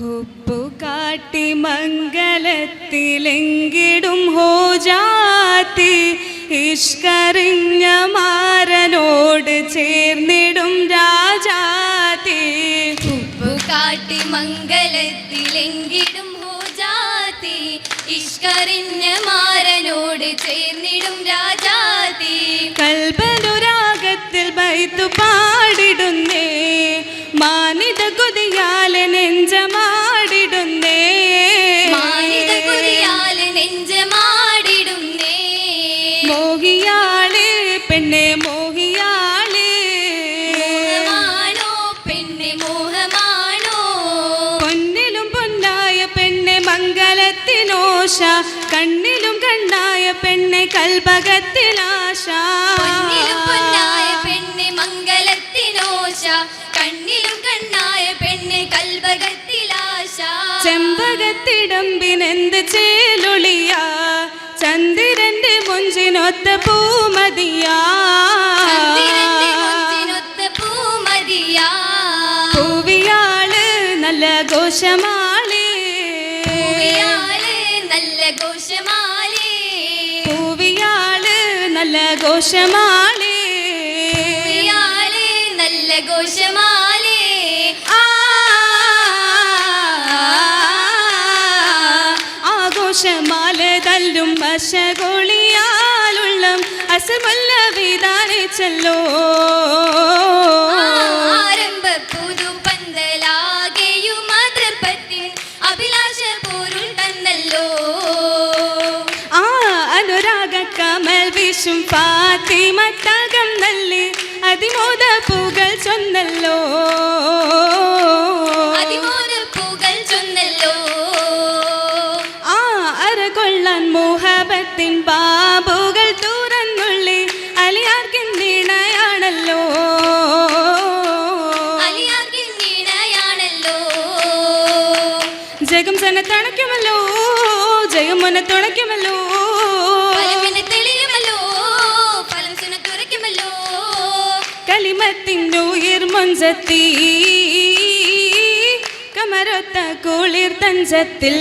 ഉപ്പു കാട്ടി മംഗലത്തിലെങ്കിടും ഹോജാത്തി ഇഷ്കറിഞ്ഞ മാരനോട് ചേർന്നിടും രാജാത്തി ഉപ്പുകാട്ടി മംഗലത്തിലെങ്കിടും ഹോജാത്തി ഇഷ്കറിഞ്ഞ മാരനോട് ചേർന്നിടും മോഹിയാളെ പെണ്ണെ മോഹിയാളെ. പെണ്ണെ മോഹമാണോ? പൊന്നിലും പൊന്നായ പെണ്ണെ മംഗലത്തിനോഷ കണ്ണിലും കണ്ടായ പെണ്ണെ കൽപകത്തിലാശ പൊന്നായ പെണ്ണെ മംഗലത്തിനോശ കണ്ണിലും കണ്ണായ പെണ്ണെ കൽപകത്തിലാശ ചെമ്പകത്തിടമ്പിനെന്ത് ചേലൊളിയാ ചന്ദ്രന്റെ മുഞ്ചിനൊത്ത പൂമതിയാ. പൂവിയാൾ നല്ല ഘോഷമാളി. നല്ല ഘോഷമാളി. പൂവിയാൾ നല്ല ഘോഷമാളി. നല്ല ഘോഷമാ ആ. ആഘോഷമാല അസമല്ല വിഷും പാത്തിമത്തകം അതിമോദ പൂകൾ ചൊന്നല്ലോ അതിമോന ജഗം തന്നെ തണയ്ക്കുമല്ലോ ജയം മുന്നെ തുണയ്ക്കുമല്ലോ തുറയ്ക്കുമല്ലോ. കലിമത്തിനുയിർ മുഞ്ചത്തി കമരൊത്ത കുളിർ തഞ്ചത്തിൽ.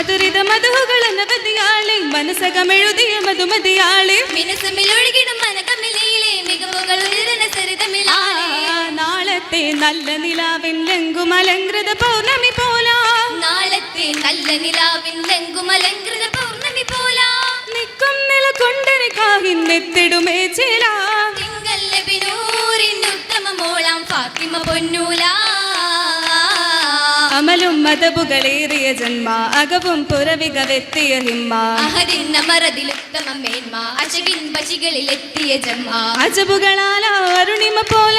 മധുരിത മധുകൾ അനവധിയാളെ മനസ്സകമെഴുതിയ മധുമതിയാളെ. മിനുസമിലൊഴുകിടും മനകമിലയിലെ മികവുകൾ ഉയരുന്ന സരിതമിലാളെ നാളത്തെ നല്ല നിലാവിൻ ലങ്കും അലങ്കൃത പൗർണമി പോലാ. നാളത്തെ നല്ല നിലാവിൻ ലങ്കും അലങ്കൃത പൗർണമി പോലാ. നിക്കും നില കൊണ്ടൊരു കാഹിന്നെത്തിടുമേ ചില. തിങ്കല്ലൂരിൻ ഉത്തമ മോളാം ഫാത്തിമ പൊന്നൂല. മതബുകളേറിയ ജന്മ അകവും പുറവിക വെത്തിയ ഹിമ്മ അഹദിന്ന മറതിലുത്തമ മേന്മ അശകിൻ പശികളിലെത്തിയ ജന്മ. അജബുകളാല അരുണിമ പോല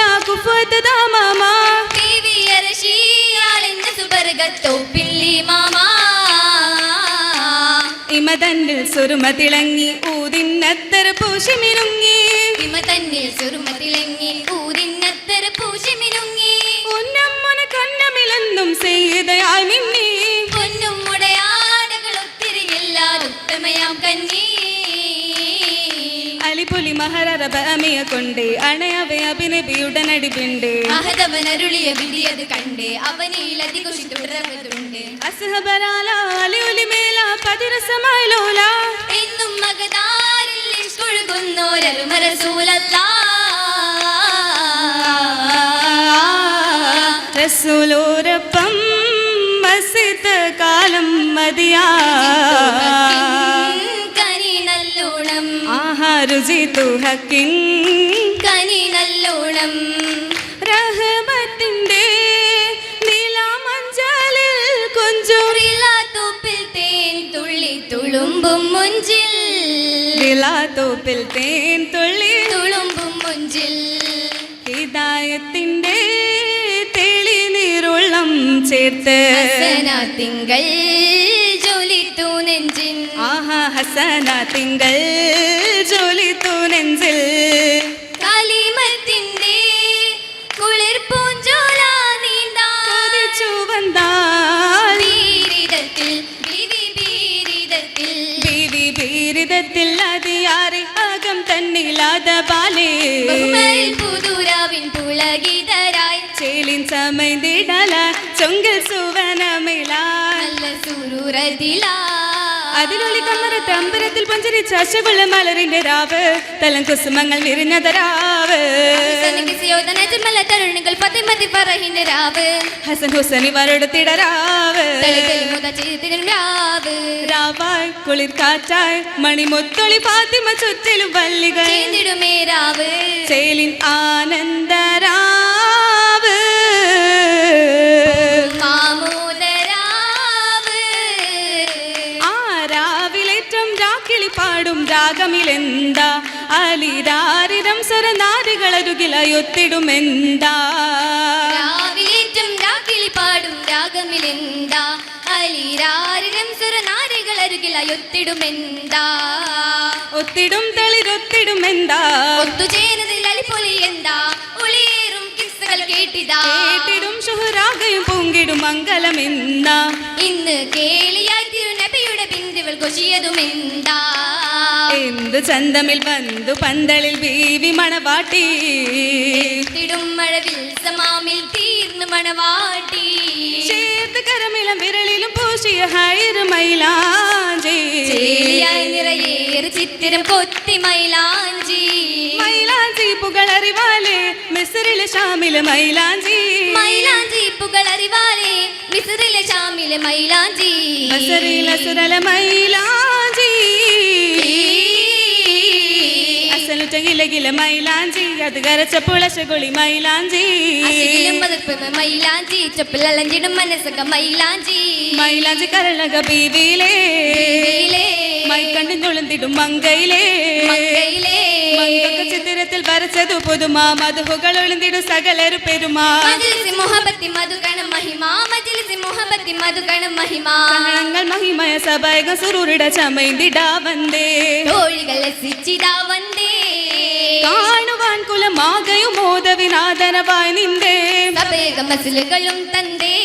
അരശിയാളെന്ന സുബർഗത്തോപ്പില്ലി മാമാ. ഇമതന്നിൽ സുരുമ തിളങ്ങി ഊതിന്നത്തര പൂശമിരുങ്ങി. ഇമതന്നിൽ സുരുമ തിളങ്ങി ചെയ്തയായി മിന്നി പൊന്നും മുടയാടകൾ ഒത്തിരി എല്ലാതുത്തമയാം കന്നി അലിപൊലി മഹരറബ അമിയ കൊണ്ടേ അണയവെ അഭിനബിയുടനടിപിണ്ട് അഹദവൻ അരുളിയ വിധിയത് കണ്ട് അവനിലതി കുശി തുടർന്നുണ്ട് അസ്ഹബലാല അലിയൊലി മേല പതിരസമായി ലോല എന്നും മകതാരിൽ കൊഴുകുന്നോരരുമരസൂലല്ല റസൂലോരപ്പം മസിത കാലം മതിയാ. കനി നല്ലോണം ആഹാ രുചി തുഹക്കിൻ. കനി നല്ലോണം റഹമത്തിന്റെ തുറിലാത്തോപ്പിൽ തേൻ തുള്ളി തുളുമ്പും മുഞ്ചിൽ. ഹിതായത്തിന്റെ തേൻ തുള്ളി. തുളുമ്പും മുഞ്ചിൽ. ഹിദായത്തിന്റെ തെളിനീരുള്ളം ചേർത്ത് തിങ്കൾ ജോലിത്തു നെഞ്ചിൻ ആഹാ ഹസന തിങ്കൾ ജോലി തൂ നെഞ്ചിൽ. ചൊങ്കിൽ സുവനമിലാൽ തമ്പരത്തിൽ സുരൂരതിലാ അതിലൊളി കമ്മരത്ത് അമ്പരത്തിൽ പഞ്ചരിച്ച അശകുള്ള മലറിന്റെ രാവ്. തലം കുസുമങ്ങൾ തരുണികൾ പതിമതി പറഹിന്റെ രാവ്. ഹസൻ രാവായ് കുളിർ കാറ്റായ് മണിമുത്തൊളി ഫാത്തിമ ചുറ്റിലും വല്ലികൾ രാവ്. ചേലിൻ ആനന്ദരാവ് രാഗമിലെന്താ അലിരാരിരം സ്വരനാരികളരുകിലയൊത്തിടുമെന്താ രാവിലേറ്റം രാഗിളി പാടും രാഗമിലെന്താ? അലിരാരിരം സുരനാരികൾ അരുകിലയൊത്തിടുമെന്താ ഒത്തിടും തളിരൊത്തിടുമെന്താ ഒത്തുചേരുന്നതിൽ അലിപ്പൊലി എന്താ ഒളിയേറും കിസ്സകൾ കേട്ടിതാ? കേട്ടിടും ശുഹരാഗയും പൊങ്കിടും മംഗലമെന്നാ ഇന്ന് കേളിയായി തിരുനബിയുടെ ബിന്ദുകൾ കൊശിയതുമെന്താ? എന്തു ചന്തമിൽ വന്നു പന്തളിൽ ബീവി മണവാട്ടി. തിടും മഴവിൽ സമാമിൽ തീർന്നു മണവാട്ടി. ചേർത്ത് കരമിലും വിരളിലും പൂശിയ ഹൈറു മൈലാഞ്ചി. നിറയേറ് ചിത്തിരം കൊത്തി മൈലാഞ്ചി. മൈലാഞ്ചി പുകളറിവാലേ മിസറിലെ ഷാമിലെ മൈലാഞ്ചി. മൈലാഞ്ചി പുകളറിവാലേ മിസറിലെ ഷാമിലെ മൈലാഞ്ചി. ബസറിലെ മൈലാഞ്ചി അത് കരച്ച പുളശകുളി മൈലാഞ്ചി മൈലാഞ്ചി ചെപ്പിലഞ്ചിടും മനസ്സൊക്കെ മൈലാഞ്ചി മൈലാഞ്ചി കരളക ബീവിയിലേ മൈക്കണ്ണി നുളന്തിടും മങ്കയിലേ മങ്കയിലേ ചിത്രത്തിൽ വരച്ചതു പുതുമാ മധുഹുകൾ ഒളിന്തിടും സകലൊരു പെരുമാ മുഹബത്തി മധുകണം മഹിമാ മജിലിസി മുഹബത്തി മധുകണം മഹിമാ മഹിമയ സബൈക സുരൂരിട ചമൈന്തിടാ വന്ദേ തോഴികളെ സിച്ചിടാ വന്ദേ കാണുവാൻ കുലമാകയും മോദവിനാദനവായി നിന്റെ. സബേഗ മസിലുകളും തന്തേ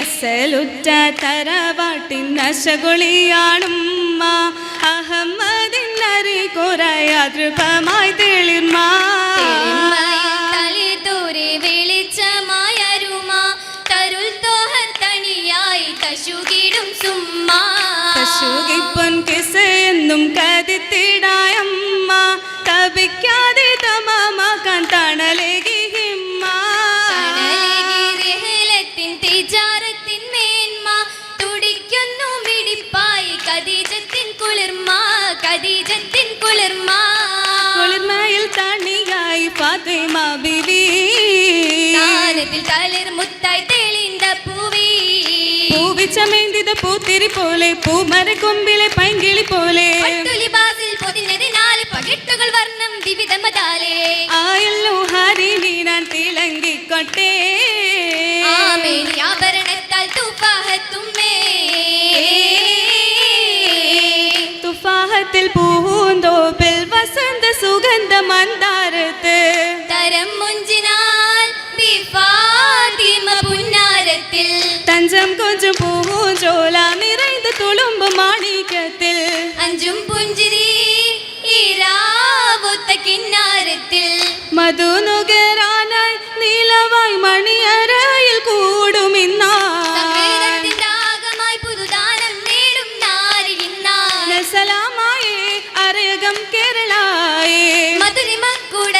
അസലുറ്റ തറവാട്ടിൻ നശകുളിയാണുമ്മ അഹമ്മദിനറി കുറയാതൃപമായി തെളിർമാ വെളിച്ചമായ അരുമ, പൂത്തിരി പോലെ പൂമരക്കൊമ്പിലെ പൈങ്കിളി പോലെ. ആയല്ലോ ഹരിണി ഞാൻ തിളങ്ങിക്കൊട്ടേ ആഭരണത്താൽ തുഫാഹത്തിൽ പൂന്തോപ്പിൽ വസന്ത സുഗന്ധ മന്ദാരത്ത്. തരം മുഞ്ചിനാൽ തഞ്ചം കൊഞ്ചും പൂഞ്ചോല നിറൈந்து തുളുമ്പ് മാണിക്കത്തിൽ അഞ്ചും പുഞ്ചിരി കിന്നാരത്തിൽ. മധുനുകരാനായി നീലവായി മണിയറയിൽ കൂടും ദാഹമായി പുതുദാനം നേടും നാരി സലാമായേ അരയകം കേരളായേ. മധുരിമ കൂടലായേ മണിയറ